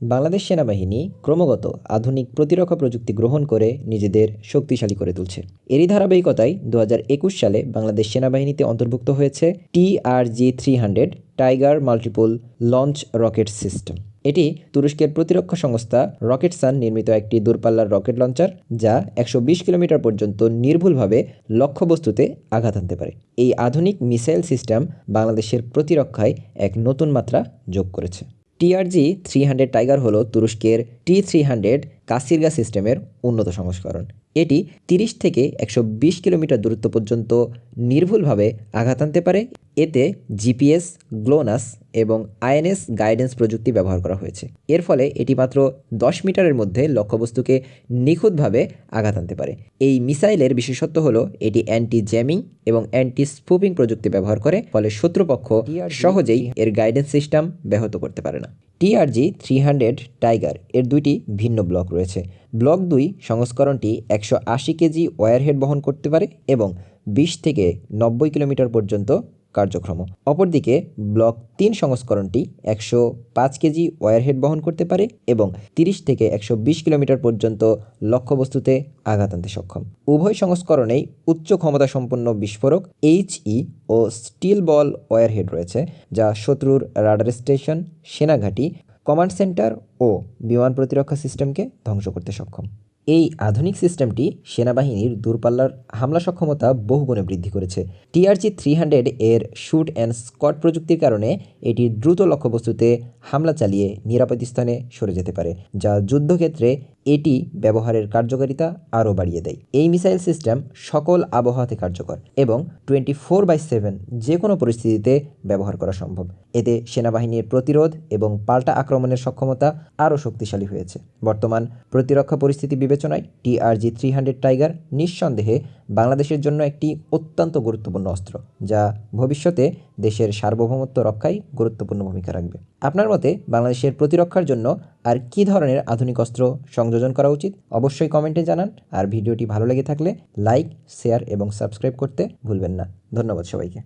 বাংলাদেশ সেনাবাহিনী ক্রমাগত আধুনিক প্রতিরক্ষা প্রযুক্তি গ্রহণ করে নিজেদের শক্তিশালী করে তুলছে। এরই ধারাবাহিকতায় দু হাজার একুশ সালে বাংলাদেশ সেনাবাহিনীতে অন্তর্ভুক্ত হয়েছে TRG three hundred tiger multiple launch rocket system. এটি তুরস্কের প্রতিরক্ষা সংস্থা রকেটসান নির্মিত একটি দূরপাল্লার রকেট লঞ্চার যা একশো বিশ কিলোমিটার পর্যন্ত নির্ভুলভাবে লক্ষ্যবস্তুতে আঘাত আনতে পারে। এই আধুনিক মিসাইল সিস্টেম বাংলাদেশের প্রতিরক্ষায় এক নতুন মাত্রা যোগ করেছে। টিআরজি থ্রি হান্ড্রেড টাইগার হলো তুরস্কের টি থ্রি হান্ড্রেড কাসিরগা সিস্টেমের উন্নত সংস্করণ। এটি তিরিশ থেকে একশো বিশ কিলোমিটার দূরত্ব পর্যন্ত নির্ভুলভাবে আঘাত আনতে পারে। এতে জিপিএস গ্লোনাস এবং আইএনএস গাইডেন্স প্রযুক্তি ব্যবহার করা হয়েছে। এর ফলে এটি মাত্র দশ মিটারের মধ্যে লক্ষ্যবস্তুকে নিখুঁতভাবে আঘাত আনতে পারে। এই মিসাইলের বিশেষত্ব হল এটি অ্যান্টি জ্যামিং এবং অ্যান্টি স্পুপিং প্রযুক্তি ব্যবহার করে ফলে শত্রুপক্ষ সহজেই এর গাইডেন্স সিস্টেম ব্যাহত করতে পারে না। টিআরজি থ্রি হান্ড্রেড টাইগার এর দুইটি ভিন্ন ব্লক রয়েছে। ব্লক দুই সংস্করণটি একশো আশি কেজি ওয়ারহেড বহন করতে পারে এবং বিশ থেকে নব্বই কিলোমিটার পর্যন্ত কার্যক্রম। অপরদিকে, ব্লক তিন সংস্করণটি একশো পাঁচ কেজি ওয়ারহেড বহন করতে পারে এবং তিরিশ থেকে একশো বিশ কিলোমিটার পর্যন্ত লক্ষ্যবস্তুতে আঘাত আনতে সক্ষম। উভয় সংস্করণেই উচ্চ ক্ষমতা সম্পন্ন বিস্ফোরক এইচই ও স্টিল বল ওয়ারহেড রয়েছে, যা শত্রুর রাডার স্টেশন, সেনাঘাঁটি, কমান্ড সেন্টার ও বিমান প্রতিরক্ষা সিস্টেমকে ধ্বংস করতে সক্ষম। এই আধুনিক সিস্টেমটি সেনাবাহিনীর দূরপাল্লার হামলা সক্ষমতা বহুগুণে বৃদ্ধি করেছে। টিআরজি থ্রি হান্ড্রেড এর শুট অ্যান্ড স্কট প্রযুক্তির কারণে এটি দ্রুত লক্ষ্যবস্তুতে হামলা চালিয়ে নিরাপদ স্থানে সরে যেতে পারে, যা যুদ্ধক্ষেত্রে এটি ব্যবহারের কার্যকারিতা আরও বাড়িয়ে দেয়। এই মিসাইল সিস্টেম সকল আবহাওয়াতে কার্যকর এবং টোয়েন্টি ফোর বাই সেভেন যে কোনো পরিস্থিতিতে ব্যবহার করা সম্ভব। এতে সেনাবাহিনীর প্রতিরোধ এবং পাল্টা আক্রমণের সক্ষমতা আরও শক্তিশালী হয়েছে। বর্তমান প্রতিরক্ষা পরিস্থিতি বিবেচনায় টিআরজি থ্রি হান্ড্রেড টাইগার নিঃসন্দেহে বাংলাদেশের জন্য একটি অত্যন্ত গুরুত্বপূর্ণ অস্ত্র, যা ভবিষ্যতে দেশের সার্বভৌমত্ব রক্ষায় গুরুত্বপূর্ণ ভূমিকা রাখবে। আপনার মতে বাংলাদেশের প্রতিরক্ষার জন্য আর কি ধরনের আধুনিক অস্ত্র সংযোজন করা উচিত? অবশ্যই কমেন্টে জানান। আর ভিডিওটি ভালো লেগে থাকলে লাইক, শেয়ার এবং সাবস্ক্রাইব করতে ভুলবেন না। ধন্যবাদ সবাইকে।